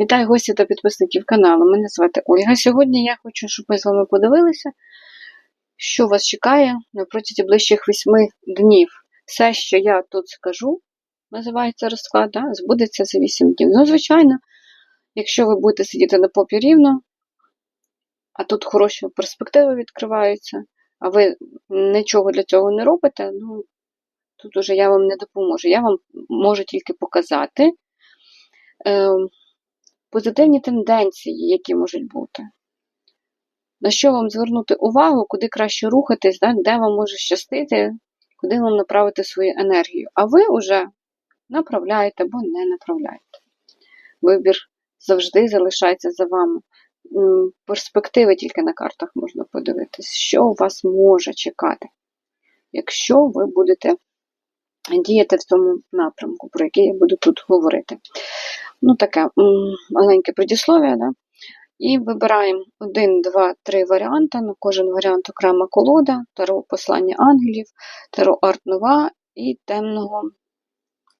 Вітаю гостів та підписників каналу. Мене звати Ольга. Сьогодні я хочу, щоб ми з вами подивилися, що вас чекає протязі ближчих вісьми днів. Все, що я тут скажу, називається розклад, да, збудеться за 8 днів. Ну, звичайно, якщо ви будете сидіти на попі рівно, а тут хороші перспективи відкриваються, а ви нічого для цього не робите, ну, тут уже я вам не допоможу. Я вам можу тільки показати. Позитивні тенденції, які можуть бути. На що вам звернути увагу, куди краще рухатись, де вам може щастити, куди вам направити свою енергію. А ви вже направляєте або не направляєте. Вибір завжди залишається за вами. Перспективи тільки на картах можна подивитись, що вас може чекати, якщо ви будете діяти в тому напрямку, про який я буду тут говорити. Ну, таке маленьке предісловие, да? І вибираємо один, два, три варіанти. На кожен варіант окрема колода, таро послання ангелів, таро арт нова і темного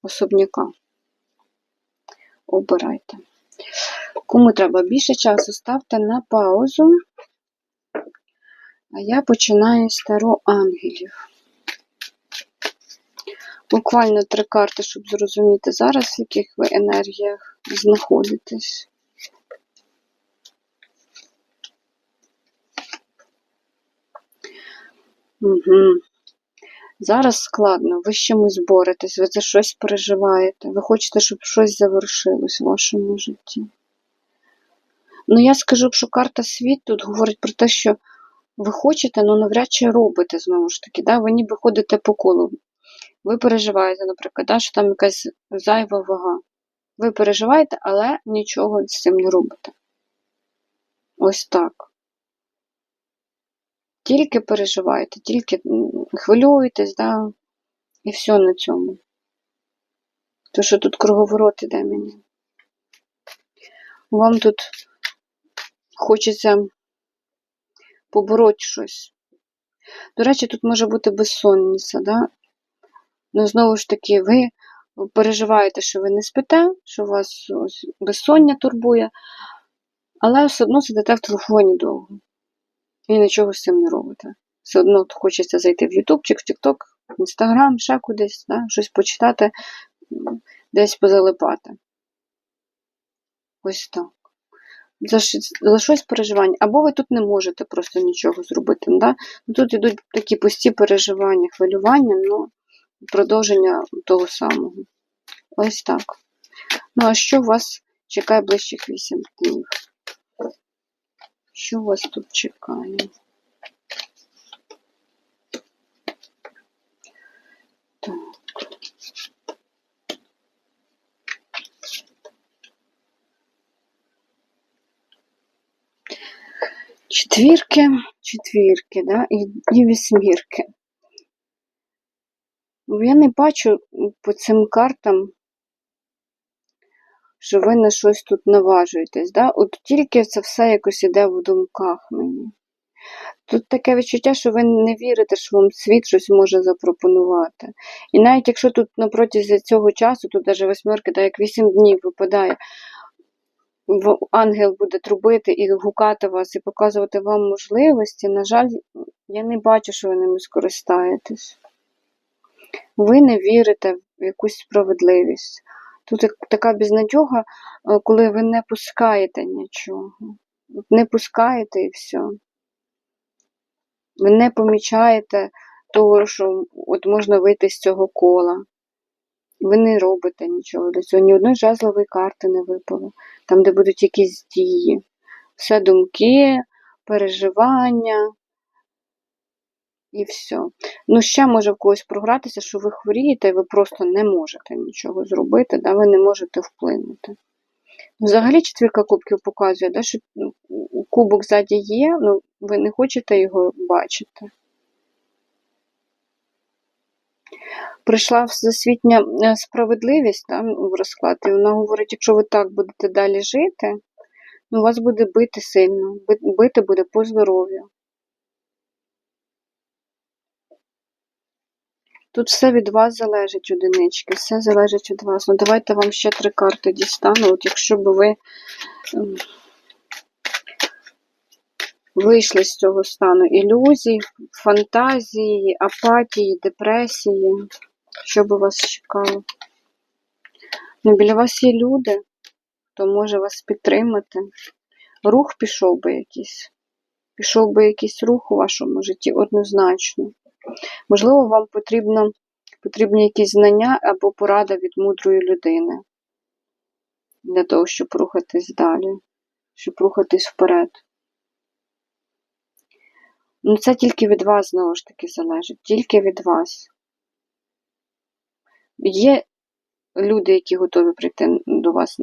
особняка. Обирайте. Кому треба більше часу, ставте на паузу. А я починаю з таро ангелів. Буквально три карти, щоб зрозуміти зараз, в яких ви енергіях знаходитесь. Угу. Зараз складно, ви з чимось боретесь, ви за щось переживаєте, ви хочете, щоб щось завершилось в вашому житті. Ну, я скажу, що карта світ тут говорить про те, що ви хочете, але навряд чи робите знову ж таки. Да? Ви ніби ходите по колу. Ви переживаєте, наприклад, да, що там якась зайва вага. Ви переживаєте, але нічого з цим не робите. Ось так. Тільки переживаєте, тільки хвилюєтесь, да, і все на цьому. То, що тут круговорот іде мені. Вам тут хочеться побороти щось. До речі, тут може бути безсонниця, да? Ну, знову ж таки, ви переживаєте, що ви не спите, що вас ось безсоння турбує, але все одно сидите в телефоні довго. І нічого з цим не робите. Все одно хочеться зайти в Ютубчик, в Тікток, в Інстаграм, ще кудись, да? щось почитати, десь позалипати. Ось так. За, за щось переживання. Або ви тут не можете просто нічого зробити. Да? Ну, Тут йдуть такі пусті переживання, хвилювання, ну, продовження того самого. Ось так. Ну, а що вас чекає ближчих 8 днів? Що вас тут чекає? Так. Четвірки, четвірки, да? і, і вісьмірки. Ну, Я не бачу по цим картам, що ви на щось тут наважуєтесь. Да? От тільки це все якось іде в думках мені. Тут таке відчуття, що ви не вірите, що вам світ щось може запропонувати. І навіть якщо тут протязі цього часу, тут навіть восьмерки, так як вісім днів випадає, ангел буде трубити і гукати вас, і показувати вам можливості, на жаль, я не бачу, що ви ними скористаєтесь. Ви не вірите в якусь справедливість. Тут така безнадьога, е, коли ви не пускаєте нічого. Не пускаєте і все. Ви не помічаєте того, що от можна вийти з цього кола. Ви не робите нічого для цього. Ні одної жезлової карти не випало, там, де будуть якісь дії. Все думки, переживання і все. Ну, ще може в когось програтися, що ви хворієте, і ви просто не можете нічого зробити, да, ви не можете вплинути. Взагалі четвірка кубків показує, да, що ну, кубок ззаді є, ну ви не хочете його бачити. Прийшла всесвітня е, справедливість да, в розклад, і вона говорить, якщо ви так будете далі жити, ну, вас буде бити сильно, бити буде по здоров'ю. Тут все від вас залежить, одинички, все залежить від вас. Ну, давайте вам ще три карти дістану. От якщо б ви ем, вийшли з цього стану ілюзій, фантазії, апатії, депресії, що би вас чекало? Ну, біля вас є люди, хто може вас підтримати. Рух пішов би якийсь. Пішов би якийсь рух у вашому житті однозначно. Можливо, вам потрібно, потрібні якісь знання або порада від мудрої людини для того, щоб рухатись далі, щоб рухатись вперед. Ну, це тільки від вас, знову ж таки, залежить, тільки від вас. Є люди, які готові прийти до вас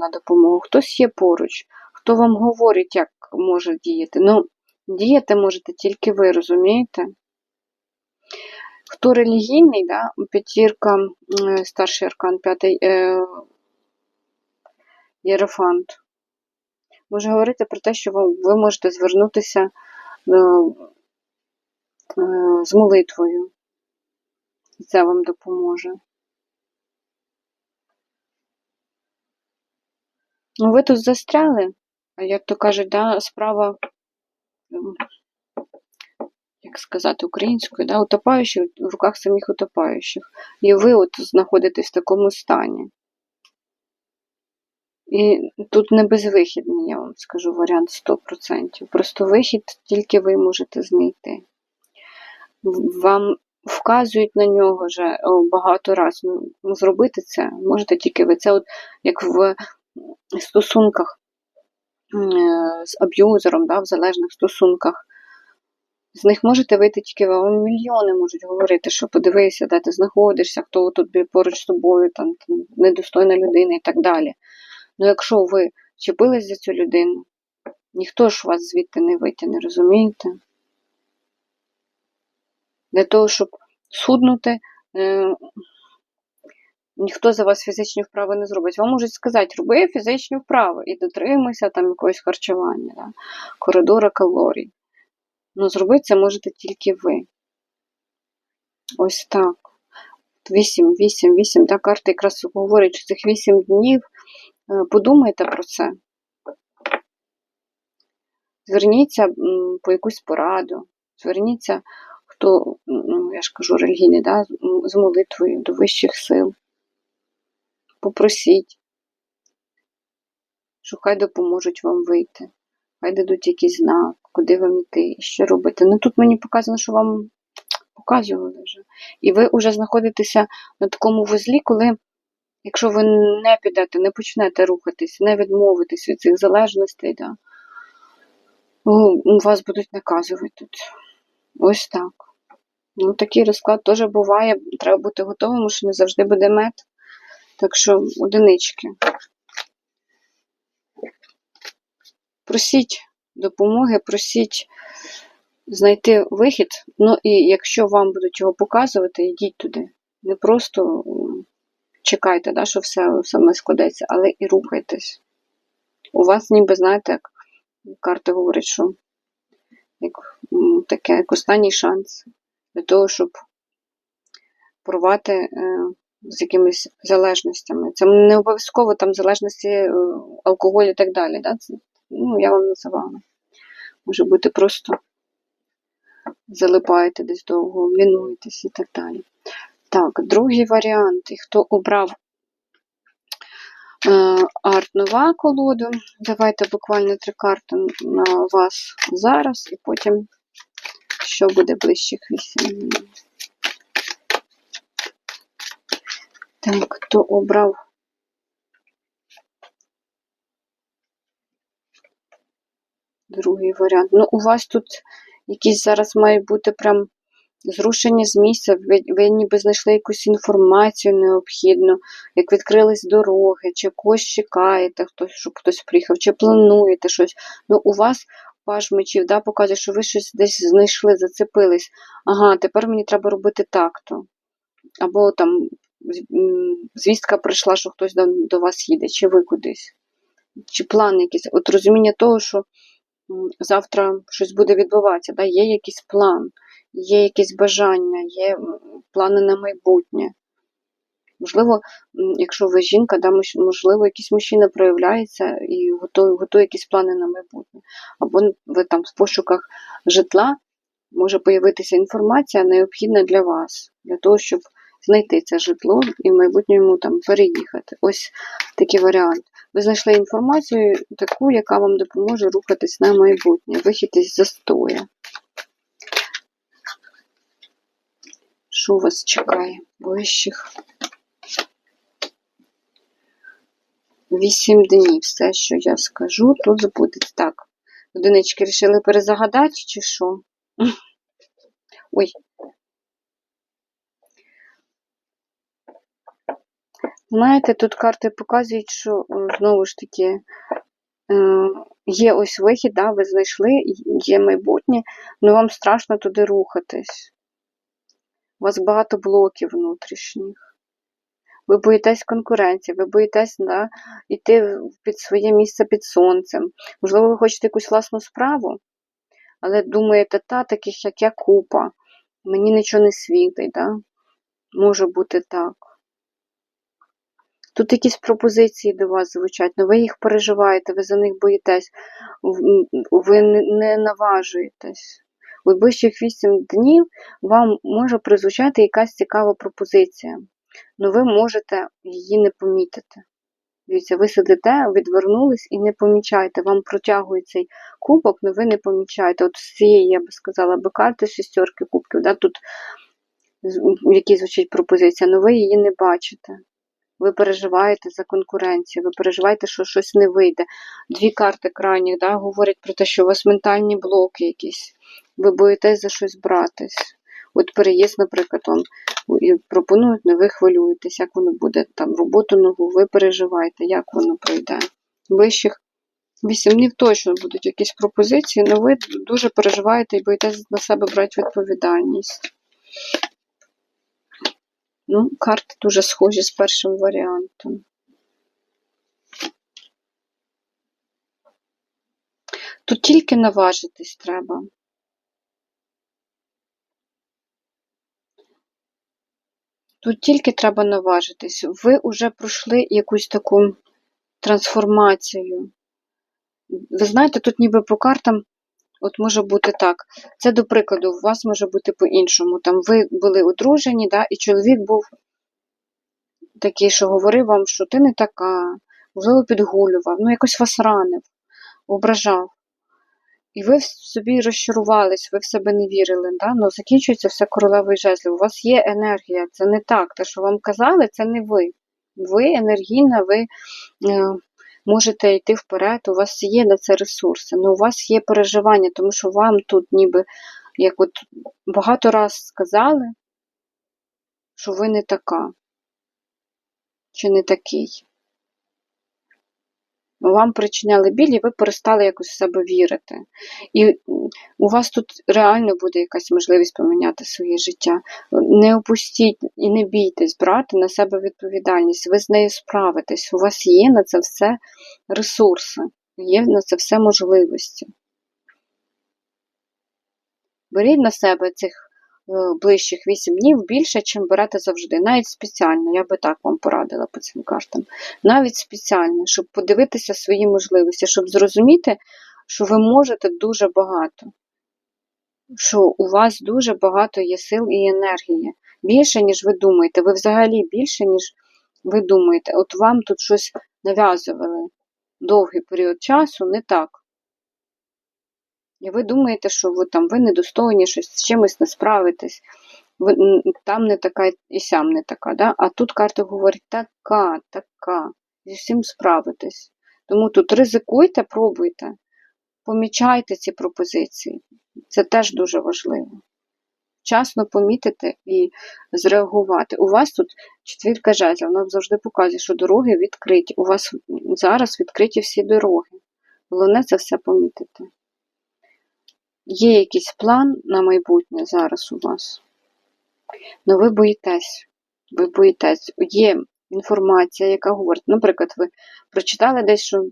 на допомогу, хтось є поруч, хто вам говорить, як може діяти. Ну, діяти можете тільки ви, розумієте? Хто релігійний, да? п'ятірка, старший аркан, п'ятий е, єрофант, може говорити про те, що ви, можете звернутися е, е, з молитвою. І це вам допоможе. Ну, ви тут застряли, як то кажуть, да, справа, сказати українською, да, утопаючих в руках самих утопаючих. І ви от знаходитесь в такому стані. І тут не безвихідний, я вам скажу, варіант 100%. Просто вихід тільки ви можете знайти. Вам вказують на нього вже багато разів. Ну, зробити це можете тільки ви. Це от як в стосунках е, з аб'юзером, да, в залежних стосунках. З них можете вийти тільки. Вам мільйони можуть говорити, що подивися, де ти знаходишся, хто тут поруч з тобою, там, там недостойна людина і так далі. Ну, якщо ви чепились за цю людину, ніхто ж вас звідти не витягне, розумієте? Для того, щоб схуднути, е, ніхто за вас фізичні вправи не зробить. Вам можуть сказати, роби фізичні вправи і дотримуйся там якогось харчування, да, коридора калорій. Ну, зробити це можете тільки ви. Ось так. 8, 8, 8. Та карта якраз говорить, що цих 8 днів. Е, Подумайте про це. Зверніться по якусь пораду. Зверніться, хто, ну, я ж кажу, релігійний, да, з- молитвою до вищих сил. Попросіть, що хай допоможуть вам вийти. Хай дадуть якийсь знак, куди вам йти, що робити. Ну тут мені показано, що вам показували вже. І ви вже знаходитеся на такому вузлі, коли, якщо ви не підете, не почнете рухатись, не відмовитись від цих залежностей, да, вас будуть наказувати тут. Ось так. Ну, такий розклад теж буває. Треба бути готовим, що не завжди буде мед. Так що одинички. Просіть допомоги, просіть знайти вихід. Ну і якщо вам будуть його показувати, йдіть туди. Не просто чекайте, да, що все саме складеться, але і рухайтесь. У вас ніби, знаєте, як карта говорить, що як, таке, як останній шанс для того, щоб порвати е, з якимись залежностями. Це не обов'язково там залежності е, алкоголю і так далі. Да? Це, ну, я вам називала. Може бути просто залипаєте десь довго, лінуєтесь і так далі. Так, другий варіант. І хто обрав е, арт-нова колоду, давайте буквально три карти на вас зараз, і потім що буде ближчих вісім. Так, хто обрав другий варіант. Ну, у вас тут якісь зараз має бути прям зрушення з місця. Ви, ви ніби знайшли якусь інформацію необхідну, як відкрились дороги, чи когось чекаєте, хтось, щоб хтось приїхав, чи плануєте щось. Ну, у вас ваш мечів да, показує, що ви щось десь знайшли, зацепились. Ага, тепер мені треба робити так-то. Або там звістка прийшла, що хтось до, до вас їде, чи ви кудись. Чи план якийсь. От розуміння того, що завтра щось буде відбуватися, да, є якийсь план. є якісь бажання, є плани на майбутнє. Можливо, якщо ви жінка, да, можливо, якийсь мужчина проявляється і готує, готує якісь плани на майбутнє. Або ви там в пошуках житла може появитися інформація, необхідна для вас, для того, щоб знайти це житло і в майбутньому там переїхати. Ось такий варіант. Ви знайшли інформацію таку, яка вам допоможе рухатись на майбутнє, вихід із застоя. Що вас чекає? Вищих. Вісім днів. Все, що я скажу, тут забудеться. Так. Одинички рішили перезагадати, чи що? Ой. Знаєте, тут карти показують, що знову ж таки е, є ось вихід, да, ви знайшли, є майбутнє, але вам страшно туди рухатись. У вас багато блоків внутрішніх. Ви боїтесь конкуренції, ви боїтесь да, йти під своє місце під сонцем. Можливо, ви хочете якусь власну справу, але думаєте, та, таких як я купа, мені нічого не світить, да? може бути так. Тут якісь пропозиції до вас звучать, але ви їх переживаєте, ви за них боїтесь, ви не наважуєтесь. У найближчих 8 днів вам може прозвучати якась цікава пропозиція, але ви можете її не помітити. Дивіться, ви сидите, відвернулись і не помічаєте. Вам протягує цей кубок, але ви не помічаєте. От з цієї, я би сказала, би карти шістерки кубків, да, тут які звучить пропозиція, але ви її не бачите. Ви переживаєте за конкуренцію, ви переживаєте, що щось не вийде. Дві карти крайніх да, говорять про те, що у вас ментальні блоки якісь. Ви боїтесь за щось братись. От переїзд, наприклад, вам пропонують, але ви хвилюєтесь, як воно буде там роботу нову, ви переживаєте, як воно пройде. Вищих вісім днів точно будуть якісь пропозиції, але ви дуже переживаєте і боїтесь на себе брати відповідальність. Ну, карти дуже схожі з першим варіантом. Тут тільки наважитись треба. Тут тільки треба наважитись. Ви вже пройшли якусь таку трансформацію. Ви знаєте, тут ніби по картам, от може бути так. Це, до прикладу, у вас може бути по-іншому. Там ви були одружені, да, і чоловік був такий, що говорив вам, що ти не така, можливо, підгулював, ну якось вас ранив, ображав. І ви собі розчарувались, ви в себе не вірили. Да? Ну, закінчується все королевою жезлів. У вас є енергія, це не так. Те, що вам казали, це не ви. Ви енергійна, ви е, можете йти вперед, у вас є на це ресурси, але у вас є переживання, тому що вам тут ніби, як от багато раз сказали, що ви не така, чи не такий. Вам причиняли біль, і ви перестали якось в себе вірити. І у вас тут реально буде якась можливість поміняти своє життя. Не опустіть і не бійтесь брати на себе відповідальність. Ви з нею справитесь. У вас є на це все ресурси, є на це все можливості. Беріть на себе цих ближчих 8 днів більше, чим берете завжди. Навіть спеціально, я би так вам порадила по цим картам. Навіть спеціально, щоб подивитися свої можливості, щоб зрозуміти, що ви можете дуже багато. Що у вас дуже багато є сил і енергії. Більше, ніж ви думаєте. Ви взагалі більше, ніж ви думаєте. От вам тут щось нав'язували довгий період часу, не так. І ви думаєте, що ви там ви недостойні, щось з чимось не справитесь. Ви, там не така і сям не така. Да? А тут карта говорить така, така. Зі всім справитесь. Тому тут ризикуйте, пробуйте, помічайте ці пропозиції. Це теж дуже важливо. Вчасно помітити і зреагувати. У вас тут четвірка жезлів, вона завжди показує, що дороги відкриті. У вас зараз відкриті всі дороги. Головне це все помітити. Є якийсь план на майбутнє зараз у вас. Ну ви боїтесь. Ви боїтесь. Є інформація, яка говорить, наприклад, ви прочитали десь, що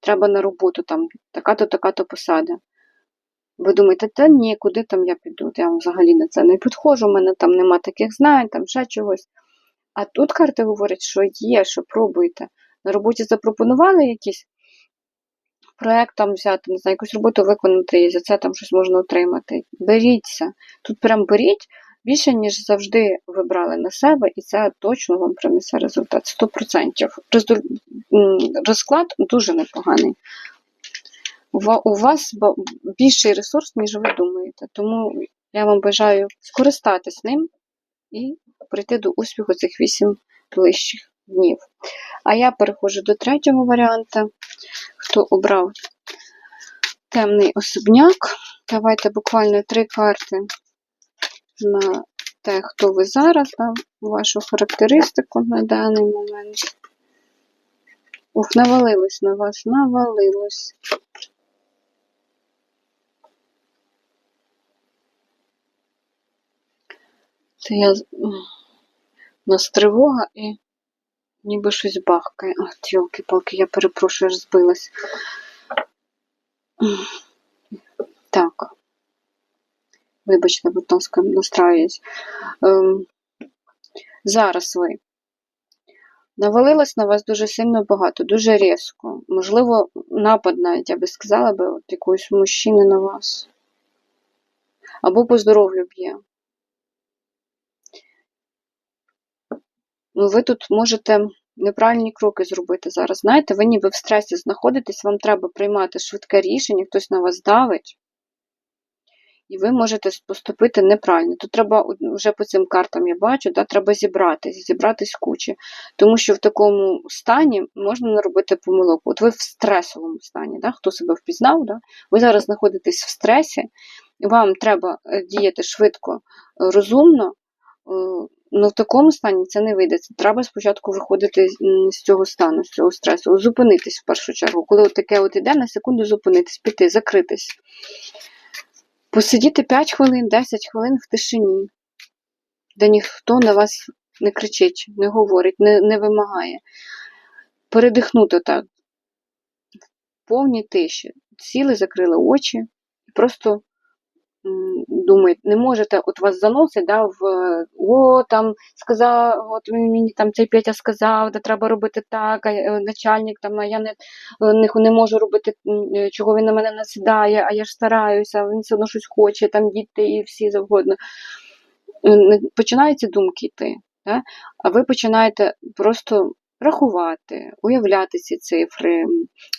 треба на роботу там така-то, така-то посада. Ви думаєте, та ні, куди там я піду? Я взагалі на це не підходжу, у мене там нема таких знань, там ще чогось. А тут карти говорять, що є, що пробуйте. На роботі запропонували якийсь проект там взяти, не знаю, якусь роботу виконати і за це там щось можна отримати. Беріться. Тут прям беріть більше, ніж завжди ви брали на себе, і це точно вам принесе результат. 100%. Розклад дуже непоганий. У вас більший ресурс, ніж ви думаєте. Тому я вам бажаю скористатись ним і прийти до успіху цих 8 ближчих днів. А я переходжу до третього варіанту. Хто обрав темний особняк, давайте буквально три карти на те, хто ви зараз, на вашу характеристику на даний момент. Ух, навалилось на вас, навалилось. Це я у нас тривога і ніби щось бахкає. А, тілки-палки, я перепрошую, аж збилась. Так. Вибачте, будь ласка, настраюсь. Ем, зараз ви. Навалилось на вас дуже сильно багато, дуже різко. Можливо, напад навіть, я би сказала би, от якогось мужчини на вас. Або по здоров'ю б'є. Ну, ви тут можете неправильні кроки зробити зараз. Знаєте, ви ніби в стресі знаходитесь, вам треба приймати швидке рішення, хтось на вас давить, і ви можете поступити неправильно. Тут треба вже по цим картам я бачу, да, треба зібратись, зібратись кучі. Тому що в такому стані можна наробити помилок. От ви в стресовому стані, да, хто себе впізнав, да, ви зараз знаходитесь в стресі, вам треба е, діяти швидко, е, розумно. Ну, в такому стані це не вийде. Це треба спочатку виходити з цього стану, з цього стресу, зупинитись в першу чергу. Коли от таке от іде, на секунду зупинитись, піти, закритись. Посидіти 5 хвилин, 10 хвилин в тишині, де ніхто на вас не кричить, не говорить, не, не вимагає. Передихнути так, в повній тиші. Сіли, закрили очі і просто м, думаєте, не можете, от вас заносить, да, в о, там сказав, от мені там цей Петя сказав, де треба робити так, а е, начальник там, а я не, не, не можу робити, е, чого він на мене насідає, а я ж стараюся, він все одно щось хоче, там діти і всі завгодно. Е, Починають думки йти, да? а ви починаєте просто рахувати, уявляти ці цифри,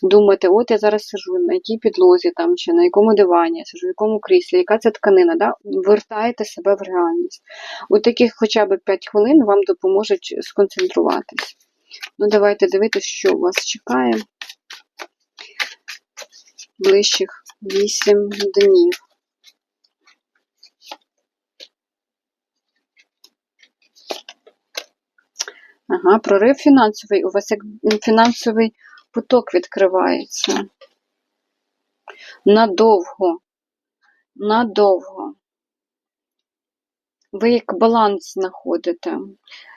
думати, от я зараз сижу на якій підлозі там, чи на якому дивані, я сижу, в якому кріслі, яка це тканина, да? вертаєте себе в реальність. У таких хоча б 5 хвилин вам допоможуть сконцентруватись. Ну, давайте дивитися, що вас чекає ближчих 8 днів. Ага, прорив фінансовий. У вас як фінансовий поток відкривається. Надовго. Надовго. Ви як баланс знаходите.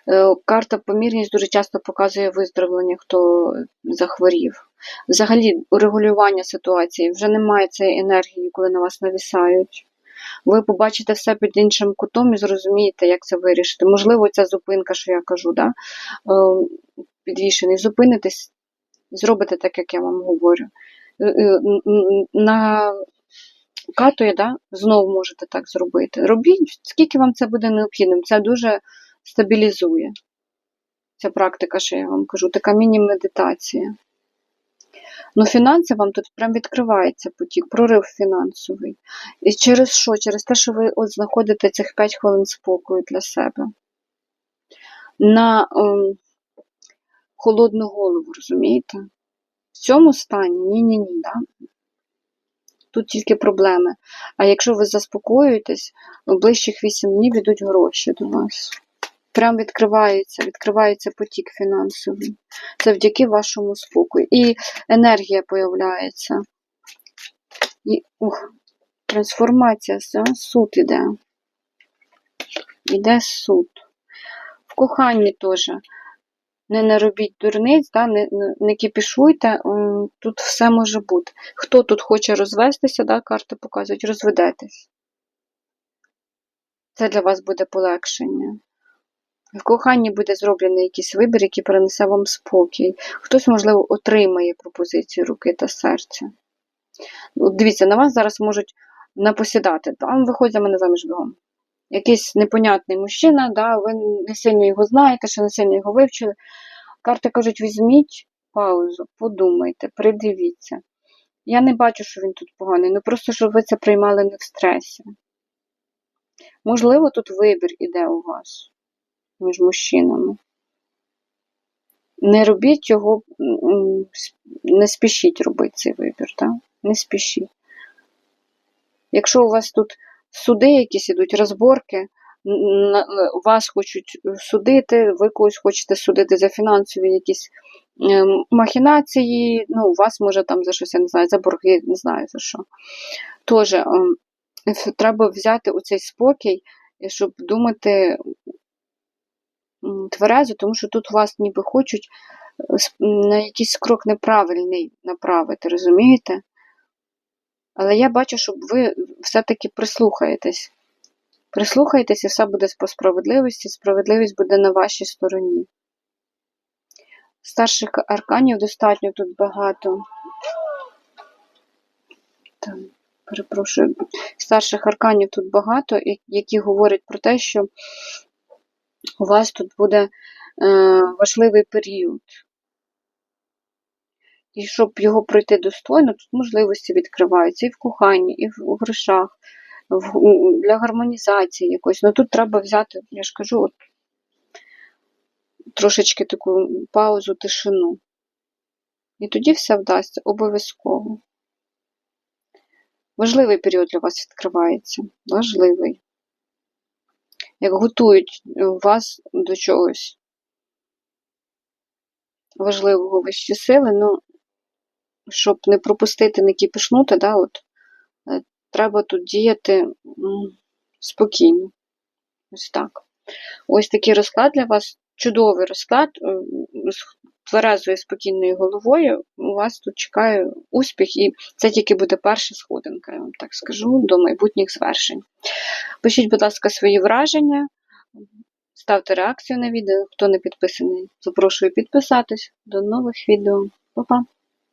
Е, Карта помірність дуже часто показує виздоровлення, хто захворів. Взагалі, урегулювання ситуації вже немає цієї енергії, коли на вас навісають. Ви побачите все під іншим кутом і зрозумієте, як це вирішити. Можливо, ця зупинка, що я кажу, да? е, підвішений, зупинитесь, зробите так, як я вам говорю. Е, е, На катує, да? знову можете так зробити. Робіть, скільки вам це буде необхідним. Це дуже стабілізує. Ця практика, що я вам кажу, така міні-медитація. Ну, фінанси вам тут прям відкривається потік, прорив фінансовий. І через що? Через те, що ви от знаходите цих 5 хвилин спокою для себе. На ем, холодну голову, розумієте? В цьому стані ні-ні-ні. Да? Тут тільки проблеми. А якщо ви заспокоюєтесь, у ближчих 8 днів йдуть гроші до вас. Прям відкривається, відкривається потік фінансовий. Завдяки вашому спокою. І енергія появляється. І, ух, трансформація, суд іде. Іде суд. В коханні теж. не наробіть дурниць, да, не, не, кипішуйте, тут все може бути. Хто тут хоче розвестися, да, карти показують, розведетесь. Це для вас буде полегшення. В коханні буде зроблений якийсь вибір, який принесе вам спокій. Хтось, можливо, отримає пропозицію руки та серця. Дивіться, на вас зараз можуть напосідати. Там виходь за мене заміж бігом. Якийсь непонятний мужчина, да, ви не сильно його знаєте, ще не сильно його вивчили. Карти кажуть, візьміть паузу, подумайте, придивіться. Я не бачу, що він тут поганий, ну просто щоб ви це приймали не в стресі. Можливо, тут вибір іде у вас між мужчинами. Не робіть його, не спішіть робити цей вибір, так? не спішіть. Якщо у вас тут суди якісь ідуть, розборки, вас хочуть судити, ви когось хочете судити за фінансові якісь ем, махінації, ну, у вас може там за щось, я не знаю, за борги, не знаю за що. Тож, треба взяти оцей спокій, щоб думати тверезо, тому що тут вас ніби хочуть е, на якийсь крок неправильний направити, розумієте? Але я бачу, щоб ви все-таки прислухаєтесь. Прислухайтесь, і все буде по справедливості, справедливість буде на вашій стороні. Старших арканів достатньо тут багато. Так, перепрошую. Старших арканів тут багато, які говорять про те, що у вас тут буде е, важливий період. І щоб його пройти достойно, тут можливості відкриваються і в коханні, і в грошах, в, для гармонізації якось. Ну тут треба взяти, я ж кажу, от, трошечки таку паузу, тишину. І тоді все вдасться обов'язково. Важливий період для вас відкривається. Важливий. Як готують вас до чогось важливого вищі сили, ну, щоб не пропустити, не кіпішнути, да, от, е, треба тут діяти спокійно. Ось так. Ось такий розклад для вас. Чудовий розклад е, тверезою спокійною головою. У вас тут чекає успіх, і це тільки буде перша сходинка, я вам так скажу, до майбутніх звершень. Пишіть, будь ласка, свої враження, ставте реакцію на відео. Хто не підписаний, запрошую підписатись. До нових відео. Па-па!